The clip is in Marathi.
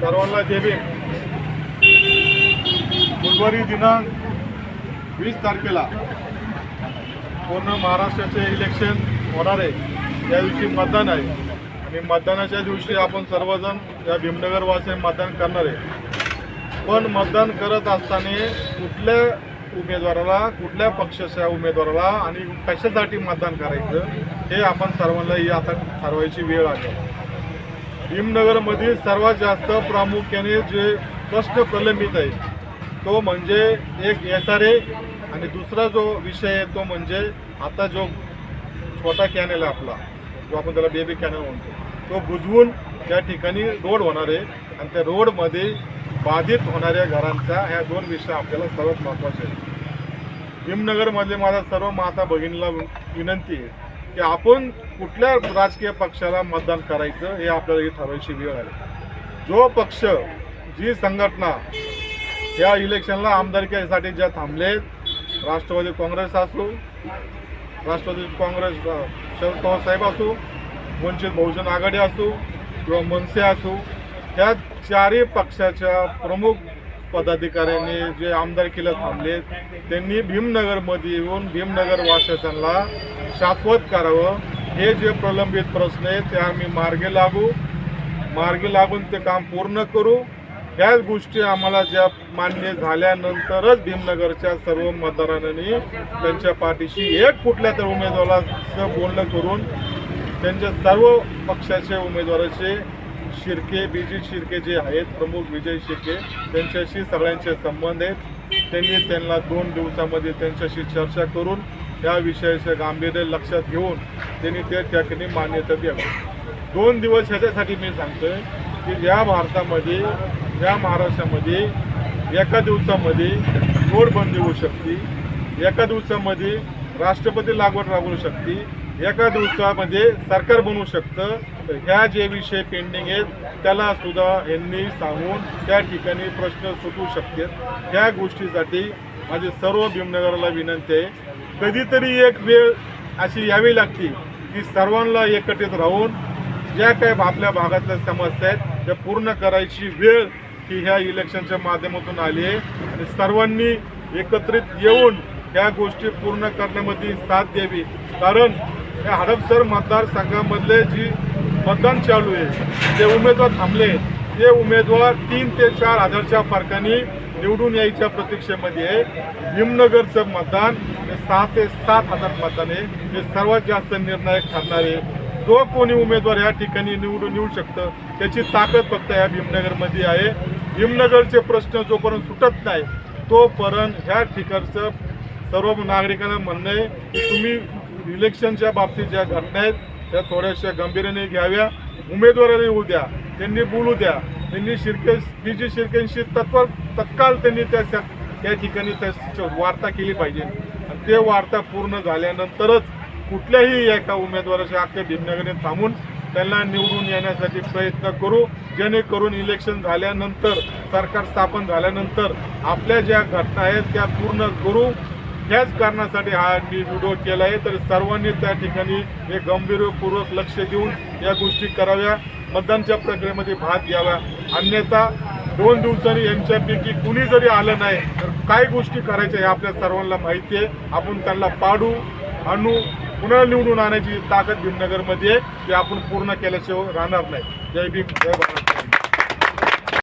सर्वांना जय भीम. बुधवारी दिनांक वीस तारखेला पूर्ण महाराष्ट्राचे इलेक्शन होणार आहे. त्या दिवशी मतदान आहे. आणि मतदानाच्या दिवशी आपण सर्वजण या भीमनगरवासी मतदान करणार आहे. पण मतदान करत असताना कुठल्या उमेदवाराला कुठल्या पक्षाच्या उमेदवाराला आणि कशासाठी मतदान करायचं हे आपण सर्वांना ही आता ठरवायची वेळ आहे. भीमनगरमधील सर्वात जास्त प्रामुख्याने जे प्रश्न प्रलंबित आहे तो म्हणजे एक एस आर ए आणि दुसरा जो विषय आहे तो म्हणजे आता जो छोटा कॅनल आहे आपला जो आपण त्याला बेबी कॅनल म्हणतो तो बुजवून त्या ठिकाणी रोड होणार आहे. आणि त्या रोडमध्ये बाधित होणाऱ्या घरांचा ह्या दोन विषय आपल्याला सर्वात महत्त्वाचे आहेत. भीमनगरमधले माझ्या सर्व माता भगिनीला विनंती आहे की आपण कुठल्या राजकीय पक्षाला मतदान करायचं हे आपल्याला ही ठरवायची वेळ आहे जो पक्ष जी संघटना या इलेक्शनला आमदारकीसाठी ज्या थांबलेत राष्ट्रवादी काँग्रेस असो राष्ट्रवादी काँग्रेस शरद पवार साहेब असो वंचित बहुजन आघाडी असो किंवा मनसे असो ह्या चारही पक्षाच्या प्रमुख पदाधिकाऱ्यांनी जे आमदारकीला थांबले त्यांनी भीमनगरमध्ये येऊन भीमनगर वासियांना शाश्वत करावं. हे जे प्रलंबित प्रश्न आहेत ते आम्ही मार्गे लागू. मार्गे लागून ते काम पूर्ण करू. ह्याच गोष्टी आम्हाला ज्या मान्य झाल्यानंतरच भीमनगरच्या सर्व मतदारांनी त्यांच्या पाठीशी एक कुठल्या तर उमेदवाराचं बोलणं करून त्यांच्या सर्व पक्षाचे उमेदवाराचे शिर्के बीजी शिर्के जे आहेत प्रमुख विजय शिर्के त्यांच्याशी सगळ्यांचे संबंध आहेत. त्यांनी त्यांना दोन दिवसामध्ये त्यांच्याशी चर्चा करून या विषयाचं गांभीर्य लक्षात घेऊन त्यांनी ते त्या ठिकाणी मान्यता द्यावी. दोन दिवस ह्याच्यासाठी मी सांगतोय की या भारतामध्ये या महाराष्ट्रामध्ये एका दिवसामध्ये नोटबंदी होऊ शकते. एका दिवसामध्ये राष्ट्रपती लागवड राबवू शकते. एका दिवसामध्ये सरकार बनवू शकतं. तर ह्या जे विषय पेंडिंग आहेत त्याला सुद्धा यांनी सांगून त्या ठिकाणी प्रश्न सुटू शकतात. ह्या गोष्टीसाठी माझी सर्व भीमनगरला विनंती आहे. कधीतरी एक वेळ अशी यावी लागते की सर्वांना एकत्रित राहून ज्या काही आपल्या भागातल्या समस्या आहेत त्या पूर्ण करायची वेळ ही ह्या इलेक्शनच्या माध्यमातून आली आहे. आणि सर्वांनी एकत्रित येऊन ह्या गोष्टी पूर्ण करण्यामध्ये साथ द्यावी. कारण या हडपसर मतदारसंघामधले जी मतदान चालू आहे. जे उमेदवार थांबले ते उमेदवार तीन ते चार हजारच्या फरकाने निवडून यायच्या प्रतीक्षेमध्ये आहे भीमनगरचं मतदान हे सहा ते सात हजार मतदान आहे. हे सर्वात जास्त निर्णायक ठरणार आहे. जो कोणी उमेदवार या ठिकाणी निवडून येऊ शकतं त्याची ताकद फक्त या भीमनगरमध्ये आहे. भीमनगरचे प्रश्न जोपर्यंत सुटत नाही तोपर्यंत ह्या ठिकाणचं सर्व नागरिकांना म्हणणं आहे की तुम्ही इलेक्शनच्या बाबतीत ज्या घटना आहेत त्या थोड्याशा गंभीर्याने घ्याव्या उमेदवारांनी येऊ द्या त्यांनी बोलू द्या. त्यांनी शिर्के बी जी. शिरकेंशी तत्काळ तत्काळ त्यांनी त्या त्या ठिकाणी त्या वार्ता केली पाहिजे. आणि ते वार्ता पूर्ण झाल्यानंतरच कुठल्याही एका उमेदवाराच्या अख्ख्या भीमनगरने थांबून त्यांना निवडून येण्यासाठी प्रयत्न करू. जेणेकरून इलेक्शन झाल्यानंतर सरकार स्थापन झाल्यानंतर आपल्या ज्या घटना आहेत त्या पूर्ण करू. ह्याच कारणासाठी हा मी व्हिडिओ केला आहे. तर सर्वांनी त्या ठिकाणी हे गंभीरपूर्वक लक्ष देऊन या गोष्टी कराव्या. मतदानच्या प्रक्रियेमध्ये भाग घ्यावा. अन्यथा दोन दिवसांनी यांच्यापैकी कुणी जरी आलं नाही तर काय गोष्टी करायच्या हे आपल्या सर्वांना माहिती आहे. आपण त्यांना पाडू आणू पुन्हा निवडून आणायची ताकद भीमनगरमध्ये ते आपण पूर्ण केल्याशिवाय राहणार नाही. जय भीम जय भारत.